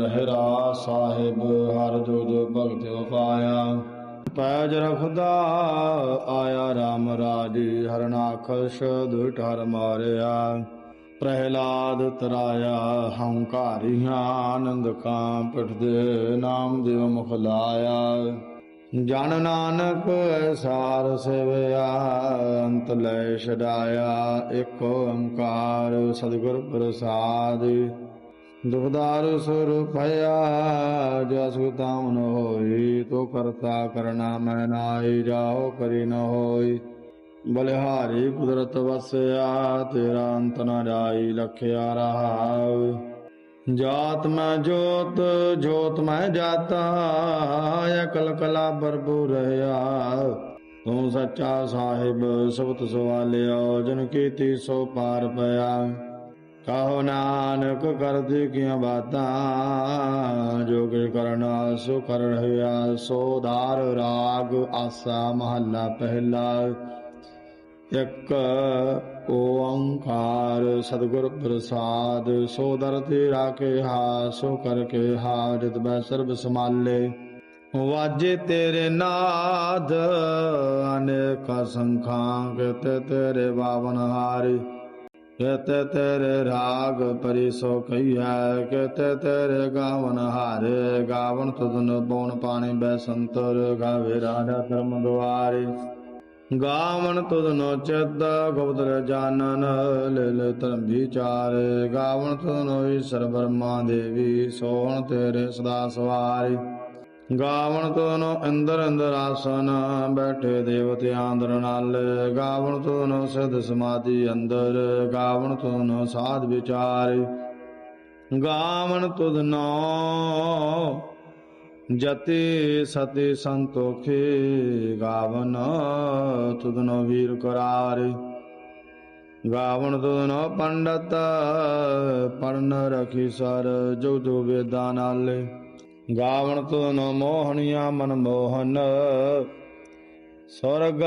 ਰਹਿਰਾ ਸਾਹਿਬ, ਹਰ ਜੋ ਭਗਤ ਉਪਾਇਆ ਪੈਜ ਰਖਦਾ ਆਇਆ ਰਾਮ ਰਾਜੀ ਹਰਨਾਖਸ਼ ਦੁਟ ਹਰ ਮਾਰਿਆ। ਪ੍ਰਹਿਲਾਦ ਤਰਾਇਆ, ਹੰਕਾਰੀਆਂ ਆਨੰਦ ਕਾਂ ਪਿਟਦੇ ਨਾਮ ਦੇਵ ਮੁਖ ਲਾਇਆ। ਜਨ ਨਾਨਕ ਸਾਰ ਸੇਵਿਆ, ਅੰਤ ਲੈ ਛਡਾਇਆ ਇੱਕ ਓੰਕਾਰ ਸਤਿਗੁਰ ਪ੍ਰਸਾਦ। ਦੁਖਦਾਰ ਸੁਰ ਭਇਆ ਜਸ ਤਾਮਨ ਹੋਈ, ਤੋ ਕਰਤਾ ਕਰਨਾ ਮੈਂ ਨਾਈ ਜਾਓ ਕਰੀ ਨ ਹੋਈ। ਬਲਿਹਾਰੀ ਕੁਦਰਤ ਵਸਿਆ, ਤੇਰਾ ਅੰਤ ਨ ਜਾਈ, ਲਖਿਆ ਰਹਾਉ। ਜਾਤ ਮੈਂ ਜੋਤ ਜੋਤ ਮੈਂ ਜਾਤਾ, ਅਕਲ ਕਲਾ ਬਰਬੂ ਰਹਾ। ਤੂੰ ਸੱਚਾ ਸਾਹਿਬ, ਸਬਤ ਸਵਾਲਿਆ, ਜਨ ਕੀਤੀ ਸੋ ਪਾਰ ਪਿਆ। ਕਹੋ ਨਾਨਕ ਕਰਦੀ ਕੀਆਂ ਬਾਤਾਂ? ਜੋ ਕਿਛ ਕਰਨਾ ਸੋ ਕਰ ਰਹਿਆ, ਸੋ ਧਾਰ ਰਾਗ ਆਸਾ ਮਹੱਲਾ ਪਹਿਲਾ। ਇੱਕ ਓੰਕਾਰ ਸਤਿਗੁਰ ਪ੍ਰਸਾਦ, ਸੋ ਦਰ ਤੇ ਰਾਖੇ ਹਾ, ਸੋ ਕਰ ਕੇ ਹਾ, ਜਿਤ ਬੈ ਸਰਬ ਸਮਾਲੇ ਵਾਜੇ ਤੇਰੇ ਨਾਦ, ਅਨੇਕ ਸੰਖਾਂ ਕਿਤੇ ਤੇਰੇ ਬਾਵਨ ਹਾਰੀ। ਕਿਤੇ ਤੇਰੇ ਰਾਗ ਪਰਿਸੋ ਕਈਐ ਕਿਤੇ ਤੇਰੇ ਗਾਵਨ ਹਾਰੇ, ਗਾਵਨ ਤੁਧਨ ਬੋਨ ਪਾਣੀ ਬੈ ਸੰਤਰ ਗਾਵੇ ਰਾਧਾ ਧਰਮ ਦੁਆਰੇ। ਗਾਵਨ ਤੁਧਨੋ ਚਿਤ ਗੋਬਦਰ ਜਾਨਨ, ਲਿਲ ਧਰਮ ਵਿਚਾਰ ਗਾਵਨ ਤੁਧਨੋ ਈਸ਼ਰ ਬਰਮਾ ਦੇਵੀ, ਸੋਹਣ ਤੇਰੇ ਸਦਾ ਸਵਾਰੀ। ਗਾਵਨ ਤੁਧਨੋ ਇੰਦਰ ਇੰਦਰ ਆਸਨ, ਬੈਠੇ ਦੇਵਤੇ ਆਂਦਰ ਨਾਲ। ਗਾਵਨ ਤੁਧਨੋ ਸਿਧ ਸਮਾਧੀ ਅੰਦਰ, ਗਾਵਣ ਤੁਧਨੋ ਸਾਧ ਵਿਚਾਰ। ਗਾਵਨ ਤੁਧਨੋ ਜਤੀ ਸਤੀ ਸੰਤੋਖੇ ਗਾਵਨ ਤੁਧਨੋ ਵੀਰ ਕਰਾਰੇ। ਗਾਵਨ ਤੁਧਨੋ ਪੰਡਤ ਪੜਨ ਰਖੀ ਸਰ, ਜੋ ਜੋ ਵੇਦਾਂ ਨਾਲੇ। ਗਾਵਨ ਤੁਧਨੋ ਮੋਹਣੀਆਂ ਮਨ ਮੋਹਨ। ਸਵਰਗ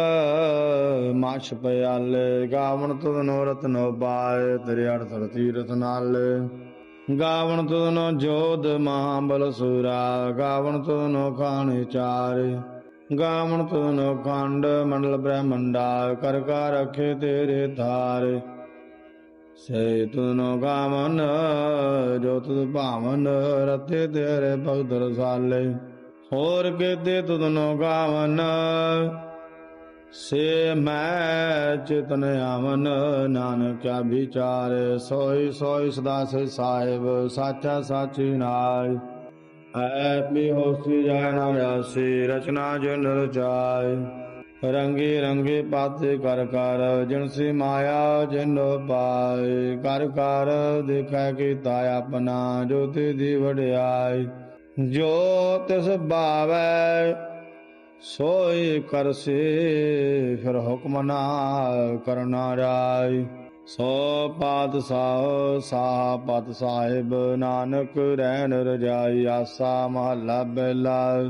ਮਾਛ ਗਾਵਣ ਗਾਵਨ ਤੁਧਨੋ ਰਤਨੋ ਬਾਏ ਤੇਰੇ ਅੜ ਤਰ ਤੀਰਥ ਨਾਲੇ। ਗਾਵਣ ਤੁਨੋ ਜੋਧ ਮਹਾਬਲ ਸੂਰਾ, ਗਾਵਣ ਤੁਨੋ ਖਾਣ ਚਾਰੇ। ਗਾਵਣ ਤੁਨੋ ਖੰਡ ਮੰਡਲ ਬ੍ਰਹਮੰਡਾ, ਕਰ ਕਾ ਰਖੇ ਤੇਰੇ ਧਾਰੇ। ਸੇ ਤੁਨੋ ਗਾਵਨ, ਜੋ ਤੁਧ ਭਾਵਨ ਰਤੇ ਤੇਰੇ ਭਗਤ ਰਸਾਲੇ। ਹੋਰ ਕੇਤੇ ਤੁਧਨੋ ਗਾਵਨ, ਸੇ ਮੈਂ ਚਿਤਨ ਆਵਨ ਨਾਨਕਿਆ ਵਿਚਾਰ। ਸੋਈ ਸੋਈ ਸਦਾ ਸੇ ਸਾਹਿਬ, ਸਾਚਾ ਸਾਚੀ ਨਾਇ ਐ ਪੀ ਹੋਸੀ ਜਾਇ ਨਾ ਰਾਸੀ ਰਚਨਾ ਜਨ ਰਚਾਇ ਰੰਗੇ ਰੰਗੇ ਪਾਤੇ ਕਰ ਕਰ ਜਿਨਸੀ ਮਾਇਆ ਜਿਨ ਪਾਏ। ਕਰ ਕਰ ਦੇਖੈ ਕੀਤਾ ਆਪਣਾ, ਜੋ ਤੇ ਦੀ ਵਡਿਆਈ ਜੋ ਤਿਸ ਭਾਵੈ, ਸੋਈ ਕਰਸੇ ਫਿਰ ਹੁਕਮ ਨਾ ਕਰਨਾ ਰਾਈ ਸੋ ਪਾਤ ਸਾਹ ਸ਼ਾਹ ਪਤ ਸਾਹਿਬ, ਨਾਨਕ ਰਹਿਣ ਰਜਾਈ, ਆਸਾ ਮਹਲਾ ਬੈਲਾ।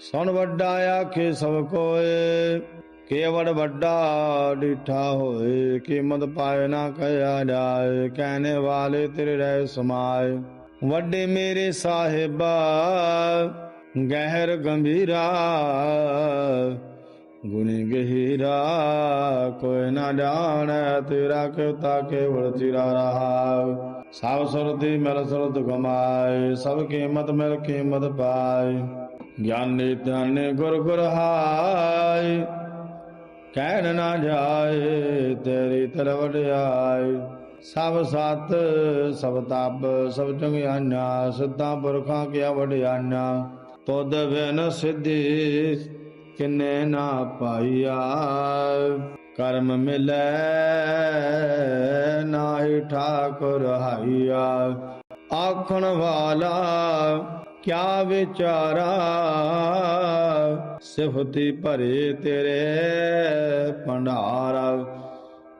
ਸੁਣ ਵੱਡਾ ਆਖੇ ਸਭ ਕੋਏ ਕੇਵੜ ਵੱਡਾ ਡਿਠਾ ਹੋਏ, ਕੀਮਤ ਪਾਏ ਨਾ ਕਹਿਆ ਜਾਏ, ਕਹਿਣੇ ਵਾਲੇ ਤੇਰੇ ਰਹਿ ਸਮਾਏ। ਵੱਡੇ ਮੇਰੇ ਸਾਹਿਬਾ, ਗਹਿਰ ਗੰਭੀਰਾ, ਗੁਣੀ ਗਹੀਰਾ, ਕੋਈ ਨਾ ਜਾਣੈ ਤੇਰਾ ਕਿਤਾ ਕੇਵਲ ਚਿਰਾ ਰਹਾ। ਸਭ ਸੁਰਤੀ ਮਿਲ ਸੁਰਤ ਕਮਾਏ ਸਭ ਕੀਮਤ ਮਿਲ ਕੀਮਤ ਪਾਏ। ਗਿਆਨੀ ਧਨ ਗੁਰ ਗੁਰ ਹਾਈ ਕਹਿਣ ਨਾ ਜਾਏ, ਤੇਰੀ ਤਲਵੜਾਈ ਸਭ ਸਤ, ਸਭ ਤਪ, ਸਭ ਚੰਗਿਆਨਾ ਸਿੱਧਾ ਪੁਰਖਾਂ ਕੀਆ ਵਡਿਆਨਾ ਤੁਧ ਬਿਨ ਸਿੱਧੀ ਕਿਨੇ ਨਾ ਪਾਈਆ। ਕਰਮ ਮਿਲੈ ਨਾਹੀ ਠਾਕੁਰ ਹਾਈਆ। ਆਖਣ ਵਾਲਾ ਕਿਆ ਵਿਚਾਰਾ? ਸਿਫਤੀ ਭਰੇ ਤੇਰੇ ਭੰਡਾਰਾ।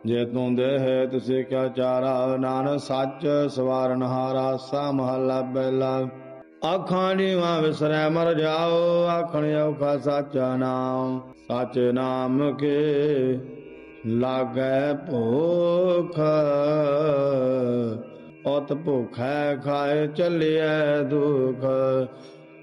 ਜੇ ਤੂੰ ਦੇਹ, ਤੁਸੇ ਕਿਆ ਚਾਰਾ? ਨਾਨਕ ਸੱਚ ਸਵਾਰਨ ਹਾਰਾ, ਸਾ ਮਹੱਲਾ ਪਹਿਲਾ ਆਖਾਂ ਨੀਵਾ ਵਿਸਰੈ, ਮਰ ਜਾਓ। ਆਖਣ ਔਖਾ ਸਾਚਾ ਨਾਮ ਸੱਚ ਨਾਮ ਕੇ ਲਾਗੈ ਭੋਖ। ਉਤ ਭੁਖੈ ਖਾਏ ਚੱਲਿਐ ਦੁਖ।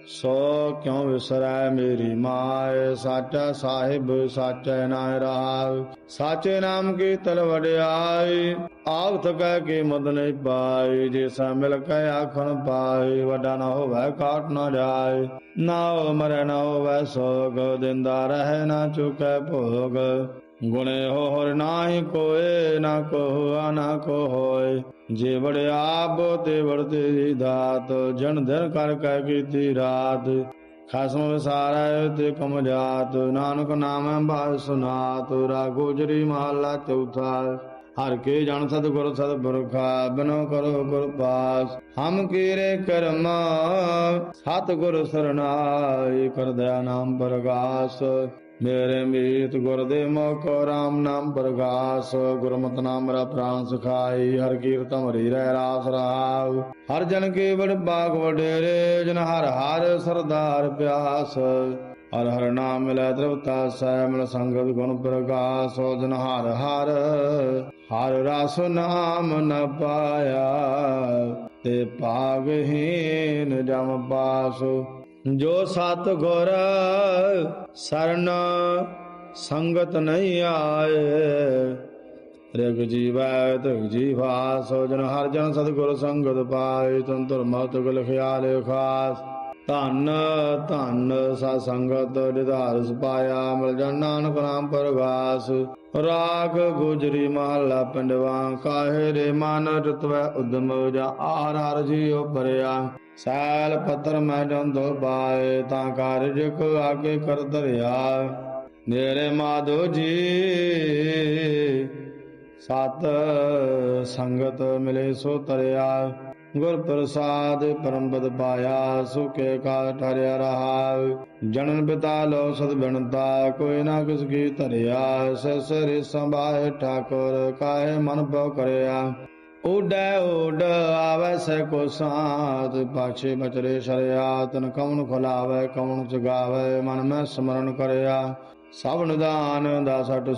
ਸੋ ਕਿਉ ਵਿਸਰੈ ਮੇਰੀ ਮਾਏ ਸਾਚਾ ਸਾਹਿਬ, ਸਾਚੈ ਨਾਇ ਰਹਾਉ ਸਾਚੇ ਨਾਮ ਕੀ ਤਲ ਵਡਿਆਈ ਆਪ ਕਹਿ ਕੇ ਮਦ ਨਹੀਂ ਪਾਈ। ਜੇ ਸਾ ਮਿਲ ਕੇ ਆਖਣ ਪਾਈ, ਵੱਡਾ ਨਾ ਹੋਵੇ, ਕਾਟ ਨਾ ਜਾਏ ਨਾ ਹੋ ਮਰੈ, ਨਾ ਹੋਵੇ ਸੋਗ। ਦਿੰਦਾ ਰਹਿ, ਨਾ ਚੁਕੈ ਭੋਗ। ਗੁਣੇ ਹੋ ਨਾਹੀ ਕੋਏ, ਨਾ ਕੋਆ ਨਾ ਕੋ ਹੋਏ। ਜੇ ਵੜਿਆ ਆਪ ਤੇ ਵੜਤੇ ਦਾਤ, ਜਨ ਧਨ ਕਰ ਕੈ ਕੀਤੀ ਰਾਤ। ਖਸਮ ਵਿਸਾਰੈ ਤੇ ਕਮ ਜਾਤ, ਨਾਨਕ ਨਾਮੈ ਬਾਸ ਸੁਨਾਤ ਰਾ ਗੋਜਰੀ ਮਹਲਾ ਚੌਥਾ। ਹਰ ਕੇ ਜਨ ਸਤਿਗੁਰ ਸਤਿਪੁਰਖਾ ਬਿਨੋ ਕਰੋ ਗੁਰ ਪਾਸ। ਹਮ ਕੀਰੇ ਕਰਮ, ਸਤਿਗੁਰ ਸਰਨਾਈ ਕਰਦਿਆ ਨਾਮ ਪ੍ਰਗਾਸ। ਮੇਰੇ ਮੀਤ ਗੁਰਦੇ ਮੁਖ ਰਾਮ ਨਾਮ ਪ੍ਰਗਾਸ, ਗੁਰਮਤਿ ਨਾਮ ਰਾ ਪ੍ਰਾਨ ਸੁਖਾਈ, ਹਰ ਕੀਰਤਨ ਹਰੀ ਰਹਿ ਰਾਸ ਰਹਾਉ ਹਰ ਜਨ ਕੇ ਵਡ ਬਾਗ ਵਡੇਰੇ, ਜਨ ਹਰ ਹਰ ਸਰਦਾਰ ਪਿਆਸ। ਹਰ ਹਰ ਨਾਮ ਮਿਲੈ ਤ੍ਰਿਪਤਾ ਸੈ, ਮਿਲ ਸੰਗਤ ਗੁਣ ਪ੍ਰਗਾਸ, ਜਨ ਹਰ ਹਰ ਹਰ ਰਸ ਨਾਮ ਨ ਪਾਇਆ। ਤੇ ਭਾਗਹੀਨ ਜਮ ਪਾਸੋ। ਜੋ ਸਤ ਗੁਰ ਸਰਨ ਸੰਗਤ ਨਹੀਂ ਆਏ ਰਿਗ ਜੀਵੈ ਤਿਗ ਜੀਵਾ, ਸੋ ਜਨ ਹਰ ਜਨ ਸਤਿਗੁਰ ਸੰਗਤ ਪਾਏ, ਤਨ ਤੁਰ ਮਤ ਗੁਲ ਖਿਆਲ ਖਾਸ ਧੰਨ ਧੰਨ ਸਾ ਸੰਗਤ ਨਿਧਾਰ ਸੁਪਾਇਆ ਮਿਲ ਜਨ ਨਾਨਕ ਨਾਮ ਪ੍ਰਗਾਸ ਰਾਗ ਗੁਜਰੀ ਮਹਲਾ ਪਿੰਡਵਾ ਕਾਹੇ ਰੇ ਮਨ ਰਤਵੈ ਉਦਮ, ਜਾ ਆਰ ਹਰ ਜੀਉ ਪਰਿਆ ਸੈਲ ਪੱਤਰ ਮੈਂ ਜੰਦੋ ਬਾਏ, ਤਾਂ ਕਾਰਜ ਕੋ ਆਗੇ ਕਰ ਧਰਿਆ ਮੇਰੇ ਮਾਧੋ ਜੀ, ਸਤ ਸੰਗਤ ਮਿਲੇ ਸੋ ਤਰਿਆ। ਗੁਰ ਪ੍ਰਸਾਦ ਪਰਮ ਬਦ ਪਾਇਆ, ਸੁਖੇ ਕਾ ਠਰਿਆ ਰਹਾ। ਜਨਨ ਪਿਤਾ ਲੋ ਸਦ ਬਿਨਤਾ, ਕੋਈ ਨਾ ਕਿਸ ਕੀ ਧਰਿਆ। ਸਸਰੇ ਸੰਭਾਏ ਠਾਕੁਰ, ਕਾਹੇ ਮਨ ਪਉ ਕਰਿਆ। ਉਡੈ ਉਡ ਆਵੈ ਕੋ ਸਾਥ, ਪਾਛੇ ਬਚਰੇ ਸ਼ਰਿਆ, ਤਨ ਕਉਣ ਖੁਲਾਵੇ, ਕਉਣ ਜਗਾਵੇ, ਮਨ ਮੈਂ ਸਮਰਨ ਕਰਿਆ। ਸਭ ਨਿਦਾਨ ਦਾ ਸਟ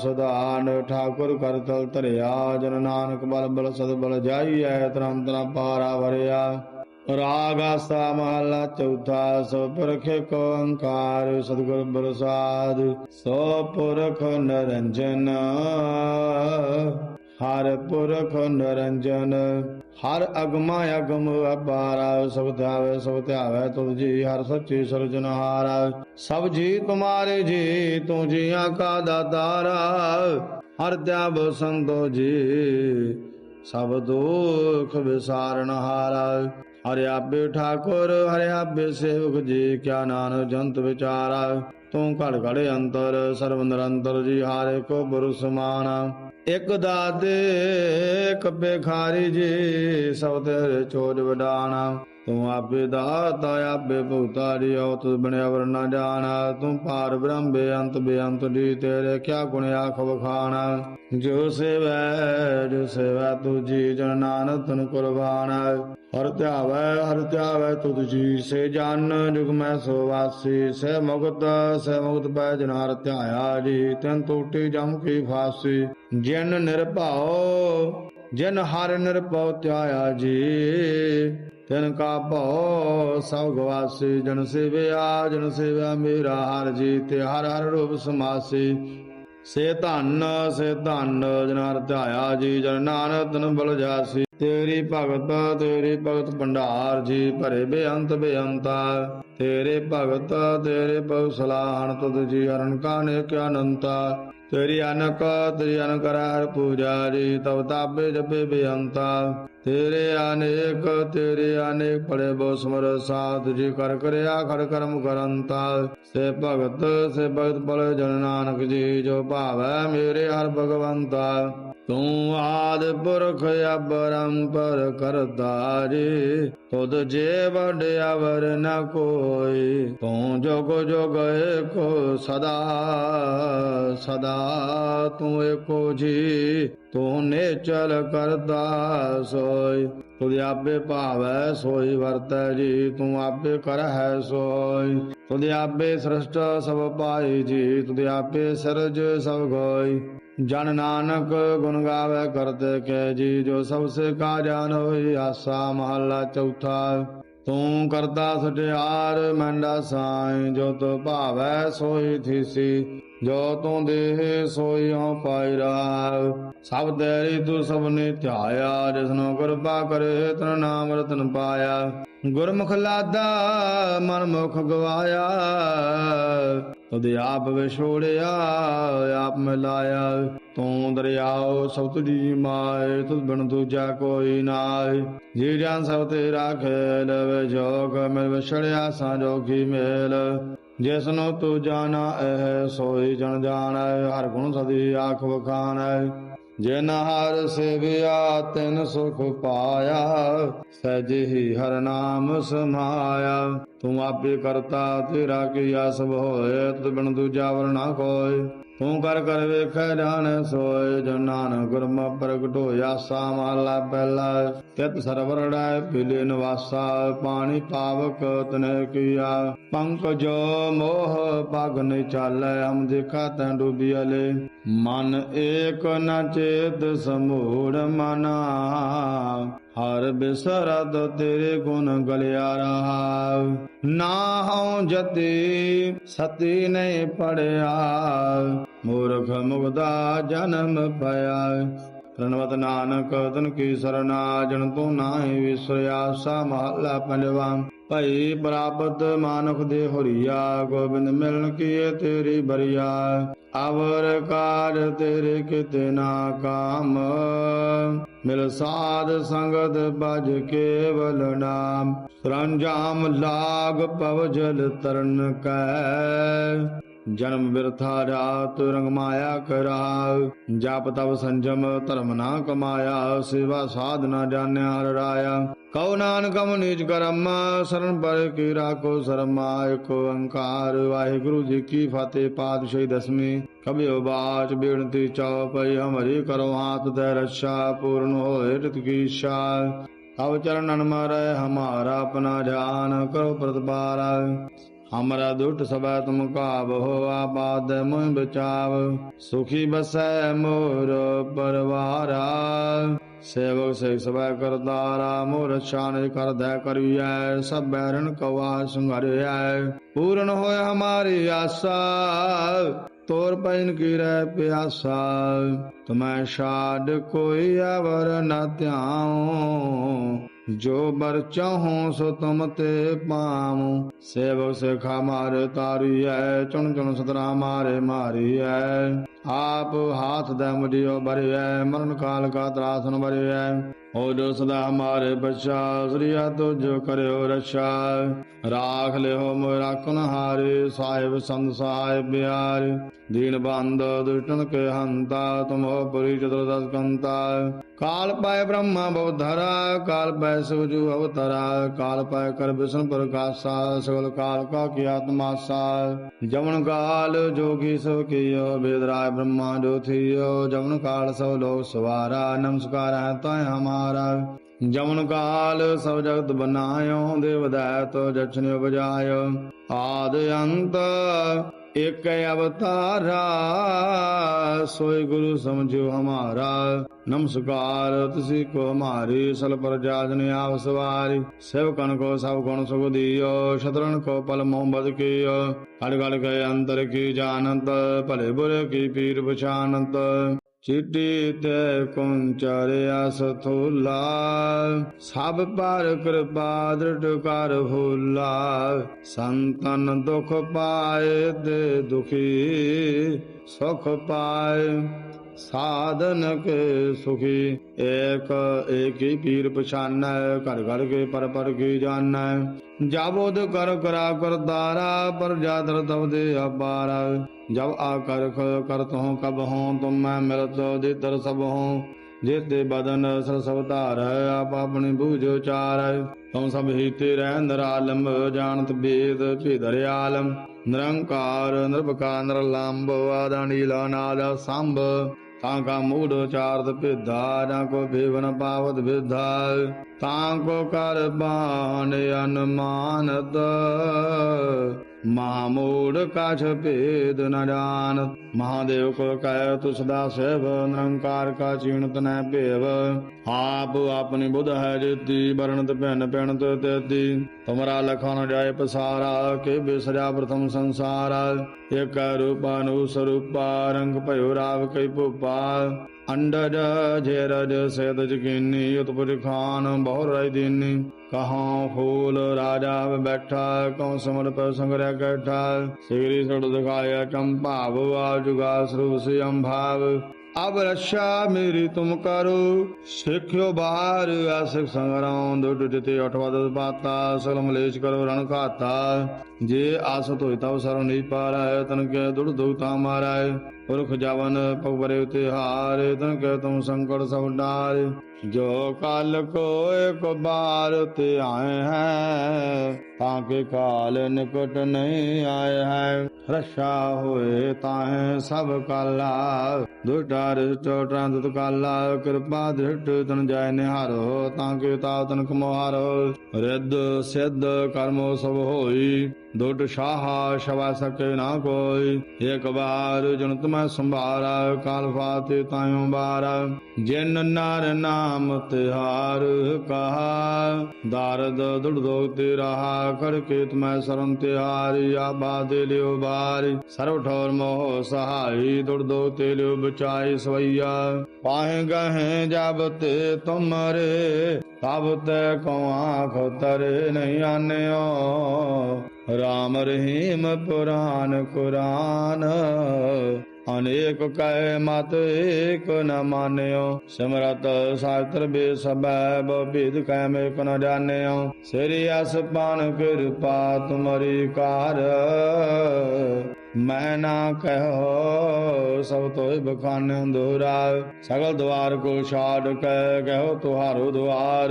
ਠਾਕੁਰ ਕਰ ਤਲ ਧਰਿਆ, ਜਨ ਨਾਨਕ ਬਲ ਬਲ ਸਦ ਬਲ ਜਾਈਐ ਤਰੰ ਤਰਨ ਪਾਰਾ ਵਰਿਆ। ਰਾਗ ਆਸਾ ਮਹਲਾ ਚੌਥਾ, ਸੋ ਪੁਰਖ ਕੋ ਅੰਕਾਰ ਸਤਿਗੁਰ ਪ੍ਰਸਾਦ, ਸੋ ਪੁਰਖ ਨਰੰਜਨ। ਹਰ ਪੁਰਖ ਨਰੰਜਨ, ਹਰ ਅਗਮਾ ਅਗਮ ਅਪਾਰਾ, ਸਭ ਧਾਵੇ ਸਭ ਧਿਆਵੇ, ਤੁਧ ਜੀ ਹਰ ਸੱਚੀ ਸਿਰਜਨਹਾਰ ਸਭ ਜੀ ਤੁਮਾਰੇ ਜੀ, ਤੂੰ ਜੀਆਂ ਕਾ ਦਾਤਾਰਾ ਹਰ ਧਿਆਵ ਸੰਤੋ ਜੀ, ਸਭ ਦੁਖ ਵਿਸਾਰਨ ਹਰਿ ਆਪੇ ਠਾਕੁਰ, ਹਰਿ ਆਪੇ ਸੇਵਕ ਜੀ, ਕਿਆ ਨਾਨਕ ਜੰਤ ਵਿਚਾਰਾ। ਤੂੰ ਘੜ ਘੜ ਅੰਤਰ ਸਰਵ ਨਿਰੰਤਰ ਜੀ, ਹਾਰੇ ਕੋ ਗੁਰੂ ਸਮਾਨਾ। ਇਕ ਦਾਦੇ ਇਕ ਬੇਖਾਰੀ ਜੀ ਸਭ ਤੇਰੇ ਚੋਜ ਵਡਾਣਾ। ਤੂੰ ਆਪੇ ਦਾਤਾ ਆਪੇ ਭੁਗਤਾਰੀ ਹੋ ਤੁ ਬਣਿਆ ਵਰਨਾ ਜਾਣਾ। ਤੂੰ ਪਾਰ ਬ੍ਰਹਮ ਬੇਅੰਤ ਬੇਅੰਤ ਦੀ ਤੇਰੇ ਕਿਆ ਗੁਣ ਆਖ ਵਖਾਣਾ ਜੋ ਸੇਵੈ ਜੋ ਸੇਵੈ ਤੁਜੀ ਜਨ ਨਾਨਕ ਤਨ ਕੁਰਬਾਨ। ਹਰ ਧਿਆਵੈ ਹਰ ਧਿਆਵੈ ਤੁਧ ਜੀ, ਸੇ ਜਨ ਜੁਗ ਮੈਂ ਸੋ ਵਾਸੀ। ਸੇ ਮੁਕਤ ਸੇ ਮੁਕਤ ਪੈ ਜਨ ਹਰ ਧਿਆਇਆ ਜੀ, ਤਨ ਟੂਟੀ ਜਮ ਕੀ ਫਾਸੀ। ਜਿਨ ਨਿਰਭਉ, ਜਿਨ ਹਰ ਨਿਰਭਉ ਧਿਆਇਆ ਜੀ ਤਿਨ ਕਾ ਭਉ, ਸਭ ਗਵਾਸੀ, ਜਨ ਸੇਵਿਆ ਜਨ ਸੇਵਿਆ ਮੇਰਾ ਹਰ ਜੀ ਤੇ ਹਰ ਹਰ ਰੂਪ ਸਮਾਸੀ। ਸੇ ਧੰਨ ਸੇ ਧੰਨ, ਜਨ ਹਰ ਧਿਆਇਆ ਜੀ, ਜਨ ਨਾਨਕ, ਤਨ ਬਲ ਜਾਸੀ। ਤੇਰੀ ਭਗਤ ਤੇਰੀ ਭਗਤ ਭੰਡਾਰ, ਜੀ ਭਰੇ ਬੇਅੰਤ ਬੇਅੰਤਾ। ਤੇਰੇ ਭਗਤ ਤੇਰੇ ਭਗਤ ਸਲਾਹਣ, ਤੁਧ ਜੀ ਅਰਨ ਕਾਨੇ ਕਿਆ ਅਨੰਤਾ। ਤੇਰੀ ਅਨਕ ਤੇਰੀ ਅਨਕ ਪੂਜਾ, ਜੀ ਤਵ ਤਾਪੇ ਜਪੇ ਬੇਅੰਤਾ। ਤੇਰੇ ਅਨੇਕ ਤੇਰੇ ਅਨੇਕ ਪੜੇ ਬੋ ਸਮਰ ਸਾਧ, ਜੀ ਕਰ ਕਰਿਆ ਖੜ ਕਰਮ ਕਰੰਤਾ। ਸੇ ਭਗਤ ਸੇ ਭਗਤ ਬਲ ਜਨ ਨਾਨਕ ਜੀ, ਜੋ ਭਾਵੈ ਮੇਰੇ ਹਰ ਭਗਵੰਤਾ। ਤੂੰ ਆਦ ਪੁਰਖ ਅਬਰੰਪਰ ਕਰਤਾਰੀ, ਤੁਧ ਜੇ ਵਡ ਅਵਰ ਨ ਕੋਈ, ਤੂੰ ਜੋਗ ਜੋਗ ਏਕੋ ਸਦਾ ਸਦਾ ਤੂੰ ਏਕੋ ਜੀ, ਤੂੰ ਨੇਚਲ ਕਰਤਾ ਸੋਈ, ਤੁਧ ਆਪੇ ਭਾਵੈ ਸੋਈ ਵਰਤੈ ਜੀ, ਤੂੰ ਆਪੇ ਕਰਹਿ ਸੋਈ, ਤੁਧ ਆਪੇ ਸ੍ਰਿਸ਼ਟ ਸਭ ਪਾਈ ਜੀ, ਤੁਧ ਆਪੇ ਸਰਜ ਸਭ ਗੋਈ। ਜਨ ਨਾਨਕ ਗੁਣ ਗਾਵੇ ਕਰਤੇ ਕੈ ਜੀ, ਜੋ ਸਭ ਸੇ ਕਾ ਜਾਨ ਹੋਈ ਆਸਾ ਮਹੱਲਾ ਚੌਥਾ। ਤੂੰ ਕਰਤਾ ਸਟਿਆਰ, ਮੰਡਾ ਸਾਈ, ਜੋ ਤੋ ਭਾਵੈ ਸੋਈ ਥੀਸੀ। ਜੋ ਤੂੰ ਦੇਹ ਸੋਈ ਹਉ ਪਾਈ ਰਾਵ ਸਭ ਤੇਰੀ ਤੂੰ ਸਭ ਨੇ ਧਿਆਇਆ, ਜਿਸਨੂੰ ਕਿਰਪਾ ਕਰੇ, ਤਨ ਨਾਮ ਰਤਨ ਪਾਇਆ। ਗੁਰਮੁਖ ਲਾਦਾ ਮਨ ਮੁਖ ਗਵਾਇਆ, ਤੁਧ ਆਪ ਵਿਛੋੜਿਆ, ਆਪ ਮਿਲਾਇਆ। ਤੂੰ ਦਰਿਆਓ ਸਭ ਤੁਝੀ ਮਾਏ, ਤੁਧ ਬਿਨ ਦੂਜਾ ਕੋਈ ਨਾਏ। ਜੀ ਜਾਨ ਸਭ ਤੇਰਾ ਖੇਲ ਵੇ ਜੋਗ, ਮਿਲ ਵਿਛੜਿਆ ਸਾਜੋਗੀ ਮੇਲ। ਜਿਸ ਨੂੰ ਤੂੰ ਜਾਣਾ ਇਹ, ਸੋਈ ਜਨ ਜਾਣੈ, ਹਰ ਗੁਣ ਸਦੀ ਆਖ ਵਖਾਣੈ। ਜਿਨ ਹਰ ਸਿਵਿਆ, ਤਿਨ ਸੁਖ ਪਾਇਆ, ਸਹਿਜ ਹੀ ਹਰ ਨਾਮ ਸਮਾਇਆ। ਤੂੰ ਆਪੇ ਕਰਤਾ, ਤੇਰਾ ਕੀਆ ਸਭ ਹੋਏ ਤੁਧ ਬਿਨ ਦੂਜਾ ਵਰਨਾ ਕੋਇ ਤੂੰ ਕਰ ਕਰ ਵੇਖੈ ਜਾਣੈ, ਸੋਏ ਜੋ ਨਾਨਕ ਗੁਰਮ ਪ੍ਰਗਟ ਹੋਇਆ ਸਾ ਮਹਲਾ ਪਹਿਲਾ ਤਿਤ ਸਰਵਰੜੈ ਪੀਲੇ ਨਿਵਾਸਾ, ਪਾਣੀ ਪਾਵਕ ਤਨੈ ਕੀਆ। ਪੰਕਜੋ ਮੋਹ ਪਗ ਨ ਚਾਲੈ, ਹਮ ਦੇਖਾ ਤੈ ਡੂਬੀਲੇ ਮਨ ਏਕ ਨ ਚੇਤ ਸਮੂੜ ਮਨਾ, ਹਰ ਬਿਸਰਦ ਤੇਰੇ ਗੁਣ ਗਲਿਆ ਰਹਾ। ਨਾ ਹਉ ਜਤੀ, ਸਤੀ ਨਹੀਂ ਪੜਿਆ। ਮੂਰਖ ਮੁਗਦਾ ਜਨਮ ਪਿਆ ਪ੍ਰਣਵਤ ਨਾਨਕ, ਤਨ ਕੀ ਸਰਨਾ ਤੂੰ ਨਾਹੀ ਵਿਸਰਿਆ, ਸਾ ਮਹਲਾ ਪੰਜਵਾ। ਭਈ ਪ੍ਰਾਪਤ ਮਾਨੁਖ ਦੇ ਹੋਰੀਆ, ਗੋਬਿੰਦ ਮਿਲਣ ਕੀਏ ਤੇਰੀ ਬਰੀਆ। ਅਵਰ ਕਾਰ ਤੇਰੇ ਕਿਤੇ ਨਾ ਕਾਮ। ਮਿਲ ਸਾਧ ਸੰਗਤ ਬਜ ਕੇਵਲ ਨਾਮ। ਸਰੰਜਾਮ ਲਾਗ ਪਵ ਜਲ ਤਰਨ ਕੈ। ਜਨਮ ਵਿਰਥਾ ਰਾਤ ਰੰਗ ਮਾਇਆ ਕਰਾਵ ਜਪ ਤਵ ਸੰਜਮ ਧਰਮ ਨਾ ਕਮਾਇਆ, ਸੇਵਾ ਸਾਧ ਨਾ ਜਾਣਿਆ ਹਰ ਰਾਇਆ। ਕਉ ਨਾਨਕ ਮਨ ਕਰਮ ਸਰਨ ਪਰ ਕੀ ਰਾਖੋ ਸਰਮਾ ਏਕ ਓੰਕਾਰ। ਵਾਹਿਗੁਰੂ ਜੀ ਕੀ ਫਤਿਹ, ਪਾਤਸ਼ਾਹੀ ਦਸਵੀਂ। ਕਬਿਓ ਬਾਚ, ਬੇਨਤੀ ਚਉਪਈ ਹਮਰੀ ਕਰੋ ਹਾਥ ਤੇ ਰੱਛਾ, ਪੂਰਨ ਹੋਏ ਤਿਤ ਕੀ ਇੱਛਾ। ਅਵ ਚਰਨਨ ਮਰੈ, ਹਮਾਰਾ ਆਪਣਾ ਜਾਨ, ਕਰੋ ਪ੍ਰਤਪਾਰਾ ਹਮਰਾ ਦੁੱਟ ਸਭੈ ਤੁਮ ਕਾਬ ਹੋ ਆਬਾਦ ਮੁਇ ਬਚਾਵ ਸੁਖੀ ਬਸੈ ਮੋਰ ਪਰਵਾਰਾ। ਸੇਵਕ ਸੇ ਸਭੈ ਕਰਤਾਰਾ ਮੋਰ ਸ਼ਾਨ ਕਰਦੈ ਕਰੀਐ, ਸਭ ਬੈਰਨ ਕਵਾ ਸੰਘਰਿਐ ਪੂਰਨ ਹੋਇ ਹਮਾਰੀ ਆਸਾ, ਤੋਰ ਪੈਨ ਕੀ ਰਹਿ ਪਿਆਸਾ। ਤੁਮੈ ਛਾੜ ਕੋਈ ਅਵਰ ਨ ਧਿਆਉ। ਜੋ ਬਰ ਚਾਹੋ ਸੋ ਤੁਮ ਤੇ ਪਾਉ। ਸੇਵਕ ਸਿਖਾ ਮਾਰੇ ਤਾਰੀਐ, ਚੁਣ ਚੁਣ ਸਤਰਾ ਮਾਰੇ ਮਾਰੀਐ। ਆਪ ਹਾਥ ਦੇ ਮੁਝਿਓ ਬਰਿਐ, ਮਰਨ ਕਾਲ ਕਾ ਤਰਾਸਨ ਬਰਿਐ। ਹੋ ਜੋ ਸਦਾ ਹਮਾਰੇ ਬਚਾ ਸ੍ਰੀਆ ਜੋ ਕਰਿਓ ਰਛਾ। ਰਾਖ ਲਿਓ ਮੋਇ ਰਾਖਨ ਹਾਰੇ, ਸਾਹਿਬ ਸੰਤ ਸਾਹਿਬ ਬਿਆਰ ਦੀਨ ਬੰਦ ਦੁਸ਼ਟਨ ਕੇ ਹੰਤਾ, ਤੁਮੋ ਪਰੀ ਚਤੁਰ ਦਸ ਕੰਤਾ। ਕਾਲ ਪਾਇ ਬ੍ਰਹਮਾ ਬਵ ਧਰਾ ਕਾਲ ਪੈ ਸੁਜੂ ਅਵਤਰਾ। ਕਾਲ ਪੈ ਕਰ ਬਿਸ਼ਨ ਪ੍ਰਕਾਸ਼ਾ, ਸਗਲ ਕਾਲ ਕਾ ਕੀ ਆਤਮਾ ਸਾ ਜਮਨ ਕਾਲ ਜੋਗੀ ਸਭ ਕੀਓ ਬੇਦਰਾਇ ਬ੍ਰਹਮਾ ਜੋ ਜਮਨ ਕਾਲ ਸਭ ਲੋਕ ਸਵਾਰਾ, ਨਮਸਕਾਰ ਹੈ ਤੈ ਮਾਰਗ ਜਮਨ ਕਾਲ ਸਭ ਜਗਤ ਬਨਾਇਓ, ਦੇਵ ਦਾਤ ਜਚਨ ਉਪਜਾਇਓ ਆਦ ਅੰਤ ਇਕ ਅਵਤਾਰਾ, ਸੋਈ ਗੁਰੂ ਸਮਝਿਓ ਹਮਾਰਾ। ਨਮਸਕਾਰ, ਤੁਸੀ ਕੋ ਹਮਾਰੀ, ਸਲ ਪ੍ਰਜਾ ਜਨ ਆਪ ਸਵਾਰੀ। ਸਭ ਕਨ ਕੋ, ਸਭ ਗੁਣ ਸੁਖ ਦਿਓ ਸ਼ਤਰਨ ਕੋ ਪਲ ਮੁਹੰਮਦ ਕੀਓ। ਹੜ ਗੜ ਗਏ ਅੰਦਰ ਕੀ ਜਾਣਤ, ਭਲੇ ਬੁਰੇ ਕੀ ਪੀਰ ਪਛਾਨਤ ਚਿੱਟੀ ਤੇ ਕੁੰਚਰਿਆ ਸਥੂਲਾ, ਸਭ ਪਰ ਕਿਰਪਾ ਦ੍ਰਿੜ ਕਰ ਹੋਲਾ। ਸੰਤਨ ਦੁਖ ਪਾਏ ਤੇ ਦੁਖੀ, ਸੁਖ ਪਾਏ, ਸਾਧਨ ਕੇ ਸੁਖੀ। ਏਕ ਏਕੀ ਪੀਰ ਪਛਾਨੈ, ਘਰ ਘਰ ਕੇ ਪਰ ਪਰ ਕੀ ਜਾਣੈ। ਜਾਬੋਦ ਕਰ ਕਰਾ ਕਰਤਾਰਾ, ਪਰ ਜਾਦਰ ਤਬ ਦੇ ਅਪਾਰਾ। ਜਬ ਆਕਰ ਕਰਤ ਹੂੰ ਕਬ ਹੂੰ ਤੁਮ ਮੈਂ ਮਿਲਤ ਦਿਤਰ ਸਭ। ਹੂੰ ਜੇਤੇ ਬਦਨ ਸਰ ਸਭ ਧਾਰ, ਆਪ ਆਪਣੀ ਬੂਝੋ ਚਾਰ ਤੁਮ ਸਭ ਹੀ ਰਹਿ ਨਰਾਲਮ, ਜਾਣਤ ਬੇਦ ਭੇਦਰ ਆਲਮ। ਨਿਰੰਕਾਰ, ਨਿਰਭਕਾਰ ਨਿਰਲੰਭ ਆਦਾਨੀਲਾ ਨਾਦ ਸੰਭ। ਤਾਂ ਕਾ ਮੂੜ ਚਾਰਤ ਭੇਦਾ ਜਾਂ ਕੋ ਭੇਵਨ ਪਾਵਤ ਵਿਧਾ। ਤਾਂ ਕੋ ਕਰ ਬਾਣ ਅਨਮਾਨਤ। ਮਹਾਮੂੜ ਕਛ ਭੇਦ ਨ ਜਾਣ। ਮਹਾਦੇਵ ਕੋ ਕਹਿ ਤੁ ਸਦਾ ਸੇਵ, ਨਿਰੰਕਾਰ ਕਾ ਚੀਣਤ ਨੈ ਭੇਵ। ਆਪ ਆਪਣੀ ਬੁਧ ਹੈ ਜੇਤੀ, ਵਰਣਤ ਭਿੰਨ ਭਿੰਨਤ ਤੇਤੀ। ਤੁਮਰਾ ਲਖਨ ਜਾਏ ਪਸਾਰਾ, ਕੇ ਬਿਸਰਿਆ ਪ੍ਰਥਮ ਸੰਸਾਰਾ। ਇਕ ਰੂਪਾ ਨੂੰ ਸਰੂਪਾ, ਰੰਗ ਭਇਓ ਰਾਵ ਕਈ ਭੂਪਾ। ਅੰਡਜ, ਜੇਰਜ ਸੇਦ ਜਗੀਨੀ ਉਤਪੁਰ ਖਾਨ, ਬਹੁ ਰਾਈ ਦੀਨੀ। ਕਹਾਂ ਫੂਲ ਰਾਜਾ ਬੈਠਾ, ਕਉ ਸਮਰ ਪਰ ਸੰਗਰਿਆ ਕੈਠਾ? ਸਿਗਰੀ ਸੜ ਦਿਖਾਇਆ ਚੰਪਾਵ ਆ ਜੁਗਾ ਅੰਭਾਵ ਅਬ ਰੱਛਾ ਮੇਰੀ ਤੁਮ ਕਰੋ, ਸਿੱਖਿਓ ਬਾਹਰ ਆਸਿਕ ਸੰਗਰਾਉ ਦੁੱਟ ਜਿਤੇ ਅਠਵਾ ਦਸ ਪਾਤਾ, ਸਗਲ ਮਲੇਸ਼ ਕਰੋ ਰਣ ਘਾਤਾ। ਜੇ ਆਸਤ ਹੋਇ ਤਵ ਸਰਵ ਨਹੀਂ ਪਾਰੈ, ਤਨ ਕੇ ਦੁੜ ਦੁਤਾ ਮਾਰੈ। ਪੁਰਖ ਜਵਨ ਪਗਵਰੇ ਉਤੇ ਹਾਰ ਤਨ ਕੇ ਤੁਮ ਸੰਕਟ ਸਭ ਡਾਰ। ਜੋ ਕਲ ਕੋ ਇੱਕ ਬਾਰ ਤੇ ਆਏ ਹੈ ਕੇ ਕਾਲ ਨਿਕਟ ਨਹੀਂ ਆਏ ਹੈ। ਰਸ਼ਾ ਹੋਏ ਤਾਹੇ ਸਭ ਕਾਲਾ। ਦੁਟਾਰ ਚੋਟਾਂ ਦੁਤ ਕਾਲਾ। ਕਿਰਪਾ ਦ੍ਰਿਟ ਤਨ ਜਾਇ ਨਿਹਾਰੋ, ਤਾਂ ਕੇ ਤਾ ਤਨ ਕਮੋਹਾਰੋ ਰਿੱਧ ਸਿੱਧ ਕਰਮੋ ਸਭ ਹੋਈ। ਦੁਟ ਸ਼ਾਹਾ ਸ਼ਵਾ ਸਕੇ ਨਾ ਕੋਈ। ਇਕ ਵਾਰ ਜਨ ਤੁਮੈ ਸੰਭਾਰਾ, ਕਾਲ ਫਾਤੇ ਤਾਇਓ ਬਾਰਾ। ਜਿਨ ਨਰ ਨਾਮ ਤਿਹਾਰ ਕਹਾ, ਦਰਦ ਦੁੜ ਦੋ ਤੇ ਰਹਾ ਕਰ ਕੇ ਤੁਮੈ ਸਰਮ ਤਿਹਾਰੀ, ਆਬਾਦ ਲਿਓ ਬਾਰੀ। ਸਰਵ ਠੌਰ ਮੋਹ ਸਹਾਈ, ਦੁੜ ਤੇ ਲਿਓ ਬਚਾਈ ਸਵਈਆ। ਪਾਹੇ ਗਹਿ ਜਬ ਤੇ ਤੁਮਰੇ, ਤਬ ਤੈ ਕੋ ਆਖ ਤਰੇ ਨਹੀਂ ਆਨਿਓ। ਰਾਮ ਰਹੀਮ ਪੁਰਾਨ ਕੁਰਾਨ ਅਨੇਕ ਕਹਿ ਮਤ ਏਕ ਨ ਮਾਨਿਓ। ਸਿਮਰਤ ਸ਼ਾਤਰ ਬੇ ਸਬੈ ਬੇਦ ਕਹਿ ਮੇ ਕ ਜਾਣਿਓ। ਸ੍ਰੀ ਅਸਪਾਨ ਕਿਰਪਾ ਤੁਮਰੀ ਕਾਰ। ਮੈਂ ਨਾ ਕਹੋ ਸਭ ਤੋਇ ਬਖਾਨ ਅੰਧੂਰਾ ਸਗਲ ਦਵਾਰ ਕੋ ਛਾੜ ਕੇ ਕਹੋ ਤੁਹਾਰੋ ਦੁਆਰ।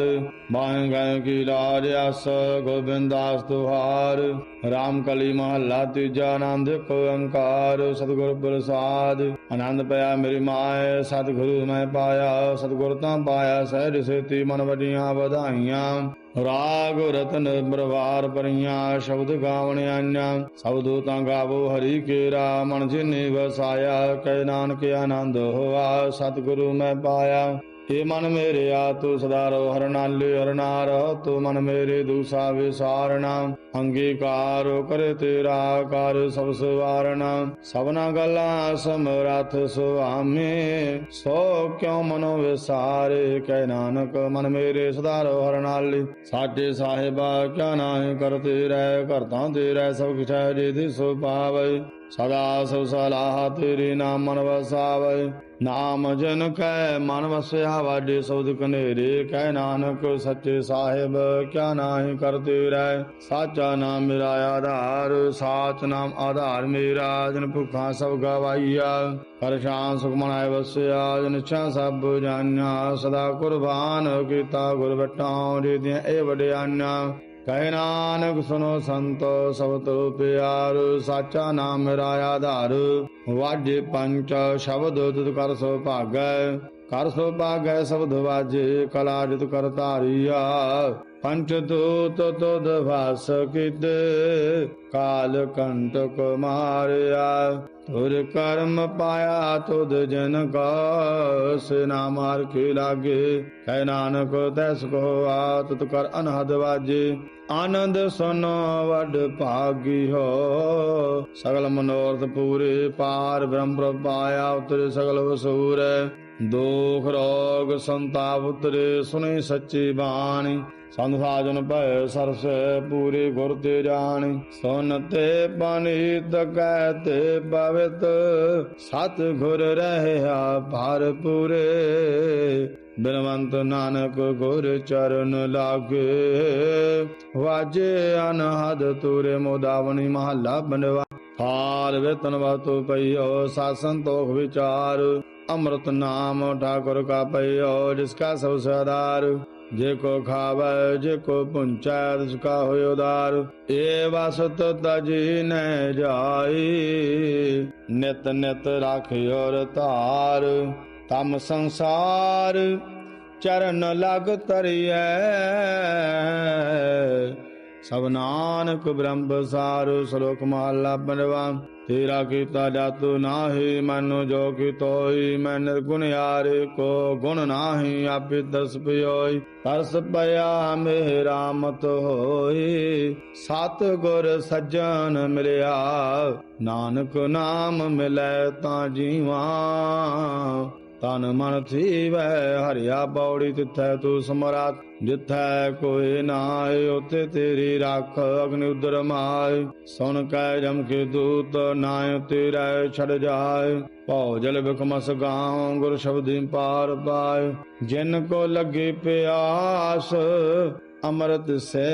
ਬਾਹ ਗਏ ਕੀ ਲਾਜ ਅਸ ਗੋਬਿੰਦਾਸ ਤੁਹਾਰ। ਰਾਮ ਕਲੀ ਮਹੱਲਾ ਤੀਜਾ ਆਨੰਦ ਕੋ ਓੰਕਾਰ, ਸਤਿਗੁਰ ਪ੍ਰਸਾਦ। ਆਨੰਦ ਪਿਆ ਮੇਰੀ ਮਾਏ ਸਤਿਗੁਰੂ ਮੈਂ ਪਾਇਆ ਸਤਿਗੁਰ ਤਾਂ ਪਾਇਆ, ਸਹਿਜ ਸੇਤੀ ਮਨ ਵਡੀਆਂ ਵਧਾਈਆਂ। ਰਾਗ ਰਤਨ ਬਰਵਾਰ ਪਰੀਆਂ ਸ਼ਬਦ ਗਾਵਣ ਆਈਆਂ। ਸਭ ਦੂਤਾਂ ਗਾਵੋ ਹਰੀ ਕੇਰਾ, ਮਨ ਜਿਨੇ ਵਸਾਇਆ, ਕਹਿ ਨਾਨਕ ਆਨੰਦ ਹੋਆ, ਸਤਿਗੁਰੂ ਮੈਂ ਪਾਇਆ। ਏ ਮਨ ਮੇਰੇ ਆ ਤੂੰ ਸਦਾ ਰੋ ਹਰਨਾਲੇ ਹਰਨਾਰ ਤੂੰ ਮਨ ਮੇਰੇ ਦੂਸਾ ਵਿਸਾਰਣਾ ਅੰਗੀਕਾਰ ਕਰੇ ਤੇਰਾ ਕਰ ਸਭ ਸਵਾਰਣਾ ਸਭਨਾ ਗੱਲਾਂ ਸਮਰਥ ਸੁਆਮੀ, ਸੋ ਕਿਉ ਮਨੋ ਵਿਸਾਰੇ? ਕਹਿ ਨਾਨਕ, ਮਨ ਮੇਰੇ ਸਦਾ ਰੋ ਹਰਨਾਲੇ ਸਾਡੇ ਸਾਹਿਬਾ ਕਿਆ ਨਾਹੀ ਕਰਤੇ ਰਹਿ ਕਰਤਾ ਤੇਰਾ ਸਭ ਕਿਛ ਜੇ ਦੇ ਸੋ ਪਾਵੈ ਸਦਾ ਸੋ ਸਲਾਹ ਤੇਰੇ ਨਾਮ ਮਨ ਵਸਾਵੈ। ਨਾਮ ਜਨ ਕੈ ਮਨ ਵਸਿਆ ਵਾਡੇ ਸਬਦ ਕਨੇਰੇ ਕਹਿ ਨਾਨਕ ਸੱਚੇ ਸਾਹਿਬ, ਕਿਆ ਨਾਹੀ ਕਰਤੇ ਰਹਿ। ਸਾਚਾ ਨਾਮ ਮੇਰਾ ਆਧਾਰ, ਸਾਚ ਨਾਮ ਆਧਾਰ ਮੇਰਾ, ਜਨ ਭੁੱਖਾਂ ਸਭ ਗਵਾਈਆ ਕਰ ਸ਼ਾਨ ਸੁਖ ਮਨਾਏ ਵਸਿਆ, ਜਨ ਛਾ ਸਭ ਜਾਣਿਆ। ਸਦਾ ਕੁਰਬਾਨ ਕੀਤਾ ਗੁਰ ਬਟਾਉ ਜੀ ਦੀਆਂ ਇਹ ਵਡਿਆਈਆਂ। ਕਹਿ ਨਾਨਕ ਸੁਨੋ ਸੰਤੋ, ਸਭ ਤੋ ਪਿਆਰ ਸਾਚਾ ਨਾਮ ਮੇਰਾ ਆਧਾਰ। ਵਾਜੇ ਪੰਚ ਸ਼ਬਦ ਤੁਧ ਕਰ ਸੋ ਭਾਗੈ, ਕਰ ਸੋ ਭਾਗੈ ਸ਼ਬਦ ਵਾਜੇ, ਕਲਾ ਜਿਤ ਕਰ ਧਾਰੀਆ। ਪੰਚ ਦੂਤ ਤੁਧ ਵਾਸ ਕਿਤੇ, ਕਾਲ ਕੰਟਕ ਮਾਰਿਆ। ਤੁਰ ਕਰਮ ਪਾਇਆ ਤੁਧ ਜਨ ਕਾ ਸਿਨਾ ਮਾਰ ਕੇ ਲਾਗੇ। ਕਹਿ ਨਾਨਕ, ਤੈਸ ਕੋ ਆਤਤ ਕਰ ਅਨਹਦ ਵਾਜੇ। ਆਨੰਦ ਸੁਨੋ ਵਡ ਭਾਗੀ ਹੋ। ਸਗਲ ਮਨੋਰਥ ਪੂਰੇ ਪਾਰ ਬ੍ਰਹਮ ਪ੍ਰਪਾਇਆ ਉਤਰੇ ਸਗਲ ਵਸੂਰ। ਦੋਖ ਰੋਗ ਸੰਤਾਪ ਉਤਰੇ ਸੁਨੇ ਸੱਚੀ ਬਾਣੀ। ਸੰਤ ਸਾਜਨ ਭੈ ਸਰਸ ਪੂਰੇ ਗੁਰ ਤੇ ਜਾਣੀ। ਸੁਨ ਤੇ ਪਨੀਤ ਕਹਿਤੇ ਪਵਿੱਤ ਸਤ ਗੁਰ ਰਹਿਆ ਭਰ ਪੂਰੇ ਬਿਨਵੰਤ ਨਾਨਕ ਗੁਰ ਚਰਨ ਲਾਗੇ। ਵਾਜੇ ਅਨਹਦ ਤੁਰੇ ਮੋਦਾਵਣੀ ਮਹੱਲਾ ਬੰਦਵਾ ਹਾਰ ਵੇਤਨ ਵਾਤੋ ਪਈਓ ਸਾਧ ਸੰਤੋਖ ਵਿਚਾਰ। ਅੰਮ੍ਰਿਤ ਨਾਮ ਠਾਕੁਰ ਕਾ ਪਈਓ ਜਿਸ ਕਾ ਸਭ ਸਦਾਰ ਜੇ ਕੋ ਖਾਵੈ, ਜੇ ਕੋ ਪੁੰਚੈ, ਤਿਸ ਕਾ ਹੋਇ ਉਦਾਰ। ਏ ਵਸਤ ਤਜੀ ਨੈ ਜਾਈ। ਨਿਤ ਨਿਤ ਰਾਖਿਓ ਧਾਰ। ਤਮ ਸੰਸਾਰ ਚਰਨ ਲਗ ਤਰੀਐ ਸਭ ਨਾਨਕ ਬ੍ਰਹਮ ਸਾਰ ਸ਼ਲੋਕ ਮਹਲਾ ਪੰਜਵਾ। ਤੇਰਾ ਕੀਤਾ ਜਾਤੂ ਨਾਹੀ, ਮਨੁ ਜੋ ਕੀ ਤੋਈ ਮੈਂ ਨਿਰਗੁਣ ਯਾਰੇ ਕੋ ਗੁਣ ਨਾਹੀ, ਆਪੇ ਦਸ ਪਿਓਈ। ਤਰਸ ਪਿਆ ਮੇਰਾ ਮਤ ਹੋਈ, ਸਤ ਗੁਰ ਸੱਜਣ ਮਿਲਿਆ। ਨਾਨਕ ਨਾਮ ਮਿਲੈ ਤਾਂ ਜੀਵਾ। ਤਨ ਮਨ ਥੀਵੈ, ਹਰਿਆ ਬੌੜੀ ਤਿਥੈ ਤੂੰ ਸਮਰਾਤ ਜਿਥੈ ਕੋਈ ਨਾਇ ਉਤੇ ਤੇਰੀ ਰੱਖ ਅਗਨਿ ਉਦਰ ਮਾਇ ਸੁਣ ਕੈ ਜਮ ਕੇ ਦੂਤ ਨਾਇ ਤੇਰੇ ਛੜ ਜਾਏ ਭਉ ਜਲ ਬਿਕਮਸ ਗਾਉ, ਗੁਰ ਸ਼ਬਦੀ ਪਾਰ ਪਾਏ ਜਿਨ ਕੋ ਲੱਗੇ ਪਿਆਸ, ਅੰਮ੍ਰਿਤ ਸੇ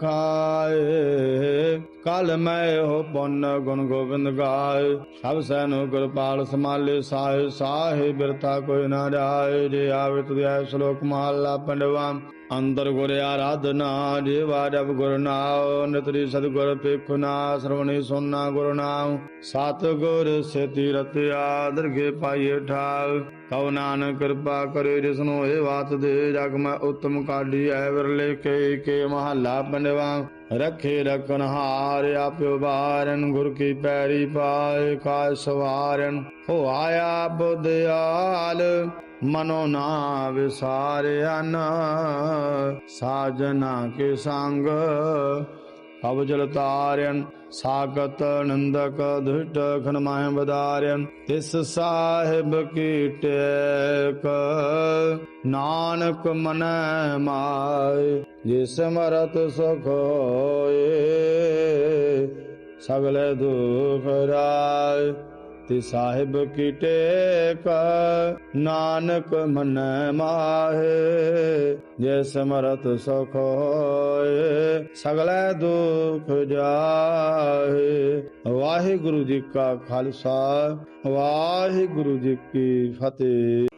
ਖਾਏ। ਕਲ ਮੈਂ ਹੋ ਪੁੰਨ ਗੁਣ ਗੋਬਿੰਦ ਗਾਏ। ਸਭ ਸੈਨੋ ਗੁਰਪਾਲ ਸਮਾਲੇ ਸਾਹੇ ਸਾਹੇ ਬਿਰਤਾ ਕੋਈ ਨਾ ਜਾਏ। ਜੇ ਆਵੇ ਤੁਧਿਆ ਸ਼ਲੋਕ ਮਹਲਾ ਪੰਡਵਾ। ਅੰਦਰ ਗੁਰ ਆਰਾਧਨਾ, ਜੀਵਾ ਜਪ ਗੁਰ ਨਾਉ। ਨਿਤਰੀ ਸਤਿਗੁਰ ਪੇਖੁਨਾ ਸਰਵਣੀ ਸੁਨਨਾ ਗੁਰ ਨਾਉ। ਸਤ ਗੁਰ ਸੇਤੀ ਰਤਿਆ ਦਰਗੇ ਪਾਈਏ ਠਾਲ। ਕਉ ਨਾਨਕ ਕਿਰਪਾ ਕਰੇ ਜਿਸਨੂੰ ਇਹ ਬਾਤ ਦੇ। ਜਗ ਮੈਂ ਉਤਮ ਕਾਢੀ ਐ ਵਿਰਲੇ ਕੇ ਕੇ ਮਹੱਲਾ ਪੰਡਵਾ। ਰਖੇ ਰਖਨ ਹਾਰ ਆਪਿਓ ਬਾਰਨ ਗੁਰ ਕੀ ਪੈਰੀ ਪਾਏ ਕਾ ਸਵਾਰਨ। ਹੋ ਆਇਆ ਬੁੱਧਿਆਲ ਮਨੋ ਨਾ ਵਿਸਾਰਿਆਨ ਸਾਜਨਾ ਕੇ ਸੰਗ ਅਵਜਲ ਤਾਰਿਆਨ ਸਾਗਤ ਨੰਦਕ ਧਿਟ ਖਨਮਾਇ ਬਦਾਰਿਆਨ ਤਿਸ ਸਾਹਿਬ ਕੀ ਟੇਕ। ਨਾਨਕ ਮਨ ਮਾਇ, ਜਿਸ ਮਰਤ ਸੁਖ ਹੋਏ, ਸਗਲੇ ਦੁਖ ਰਾਏ ਤੇ ਸਾਹਿਬ ਕੀ ਟੇਕ, ਨਾਨਕ ਮਨ ਮਾਹੇ, ਜੇ ਸਮਰਤ ਸੁਖ ਹੋਏ, ਸਗਲੇ ਦੁਖ ਜਾਹੇ। ਵਾਹਿਗੁਰੂ ਜੀ ਕਾ ਖਾਲਸਾ, ਵਾਹਿਗੁਰੂ ਜੀ ਕੀ ਫਤਿਹ।